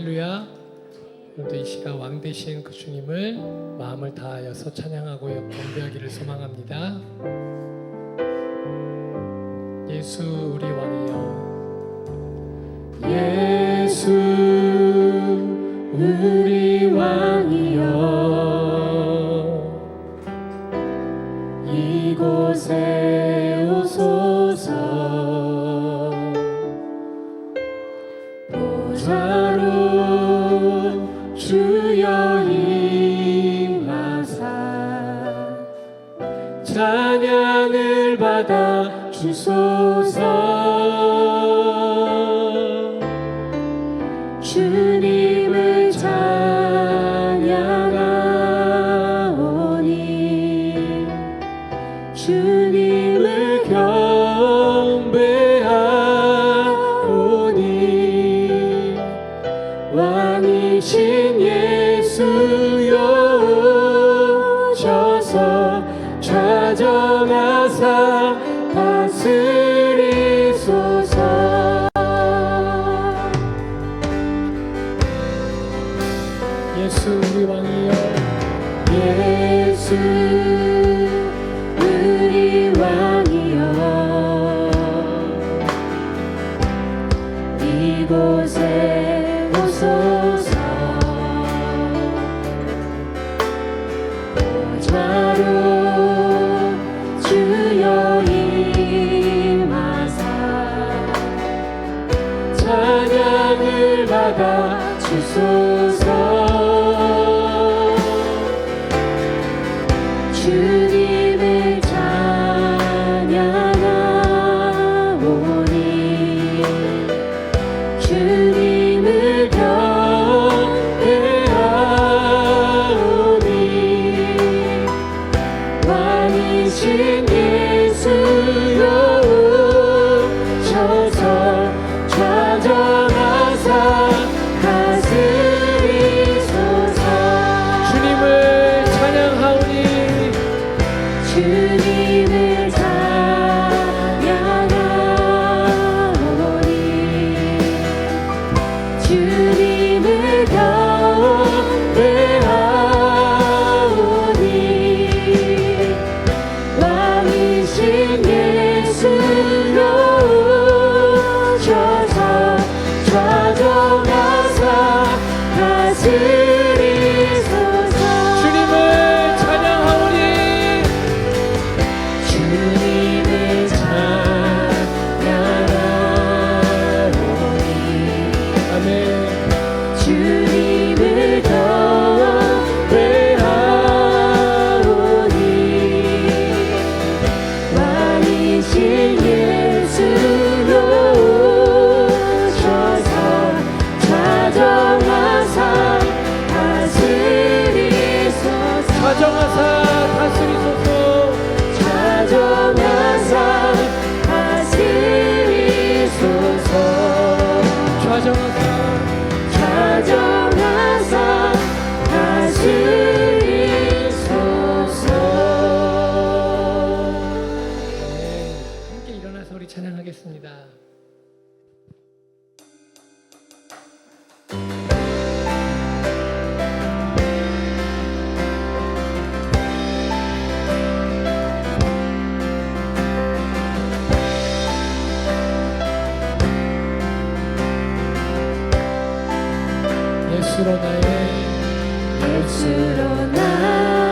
할렐루야. 오늘도 이 시간 왕 대신 그 주님을 마음을 다하여서 찬양하고 경배하기를 소망합니다. 예수 우리 왕이여. 예수 우리 왕이여. 이곳에 주여 임하사. 찬양을 받아 주소서. 가져가사 다스 찬양을 받아 주소서. 예수로 나의 예수로 나의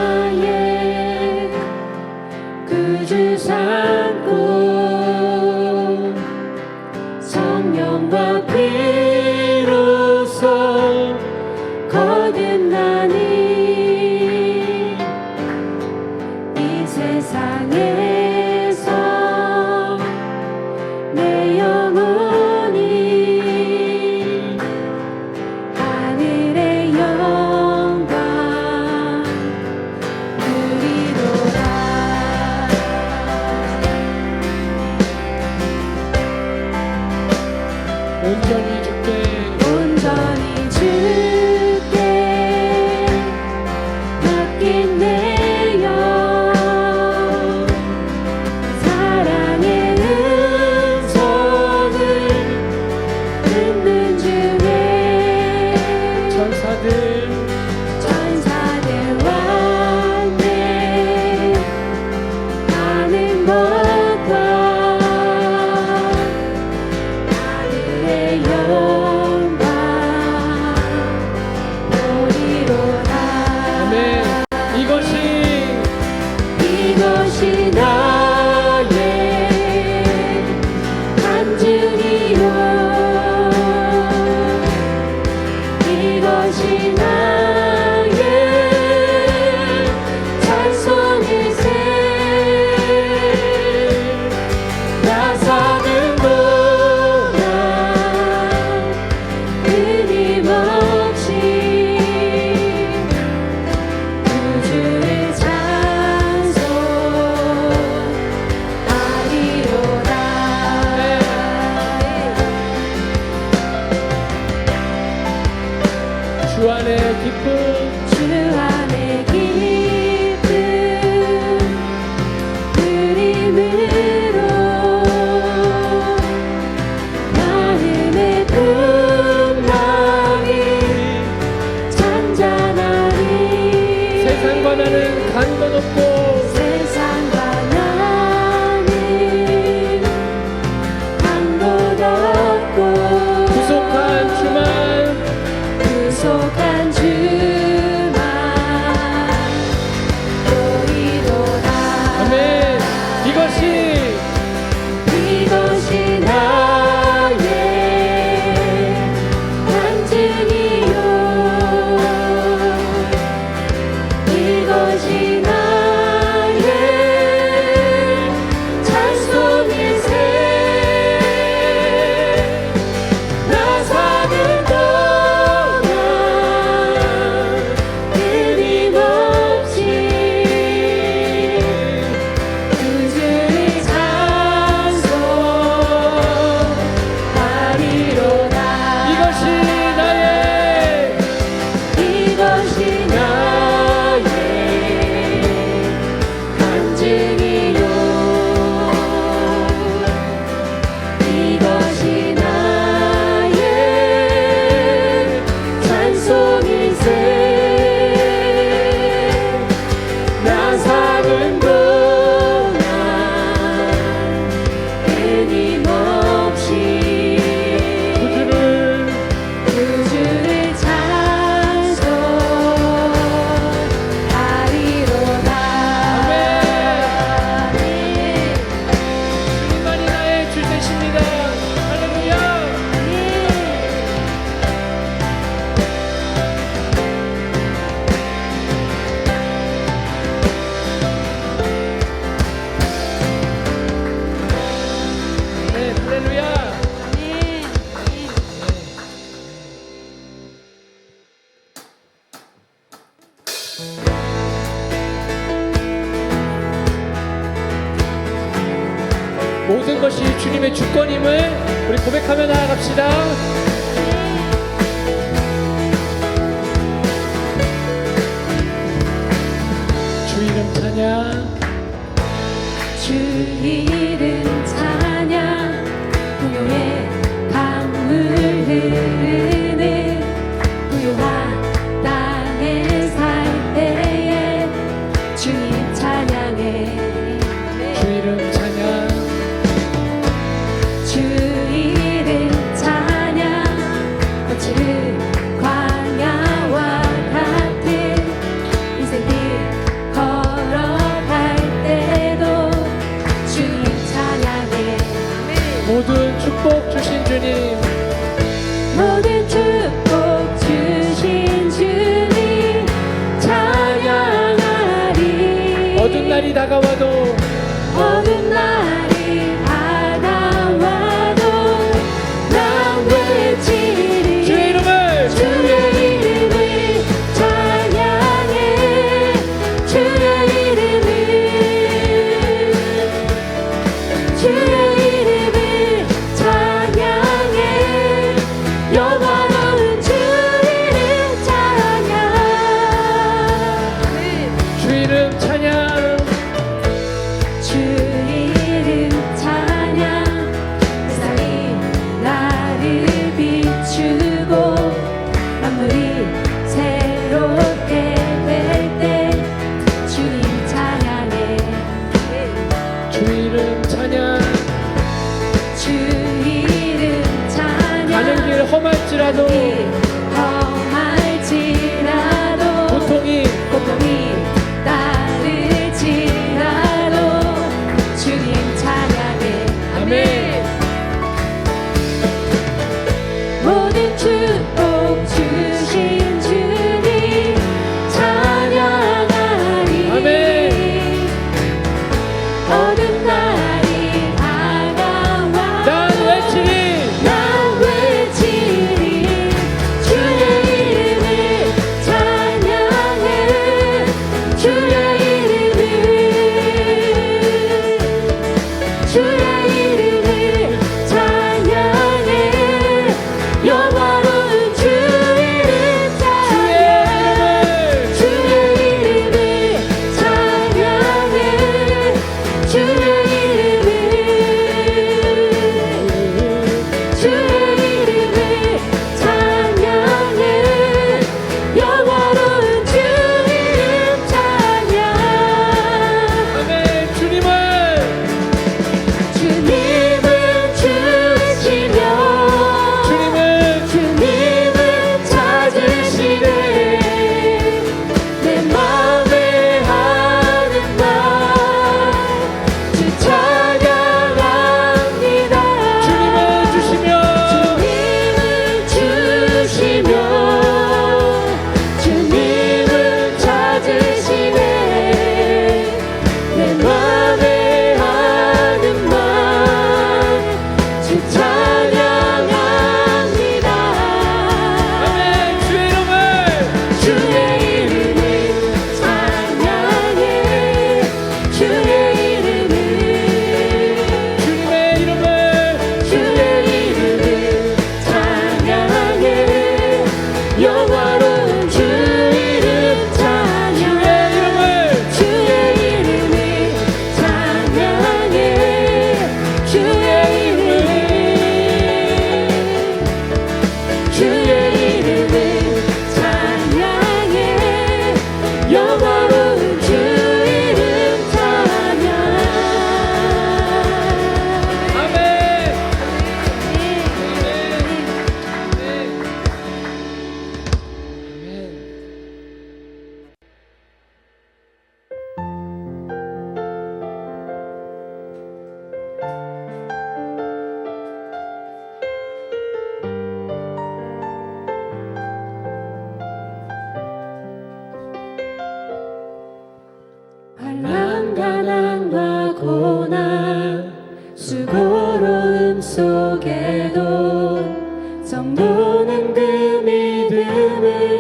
원하는 간도 높고 이른 찬양. 동요의 hold it.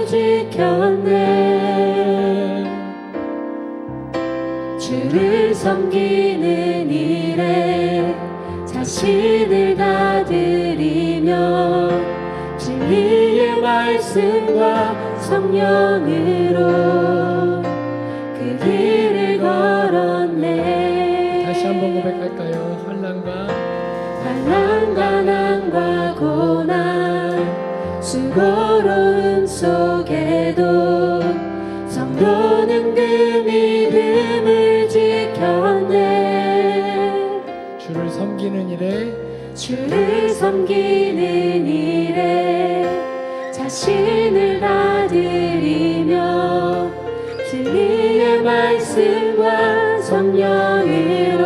지켰네. 주를 섬기는 일에 자신을 다 드리며 진리의 말씀과 성령으로 그 길을 걸었네. 다시 한번 고백할까요? 환란과 환란과 난과 고난. 수고로움 속에도 성도는 그 믿음을 지켰네. 주를 섬기는 일에 주를 섬기는 일에 자신을 다 드리며 진리의 말씀과 성령으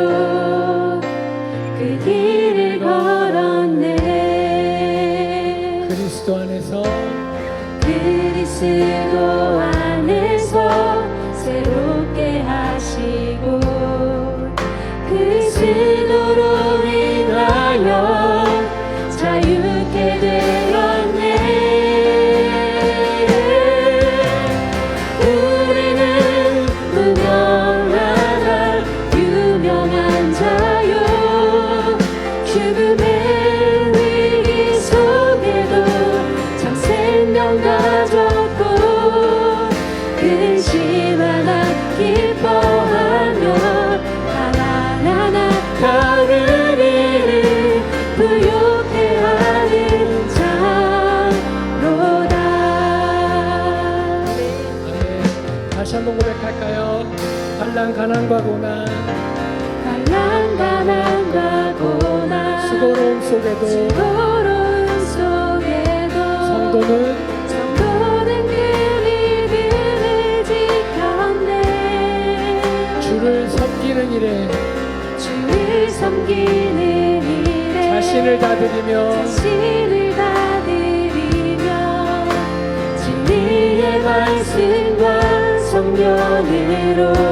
Zion. 다시 한번 고백할까요? 환란 가난과 고난 환난 가난과 고난 수고로움 속에도. 수고로움 속에도. 성도는 성도는 그 믿음을 지켰네. 주를 섬기는 일에 주를 섬기는 일에 자신을 다 드리며 자신을 다 드리며 진리의 말씀과 성령으로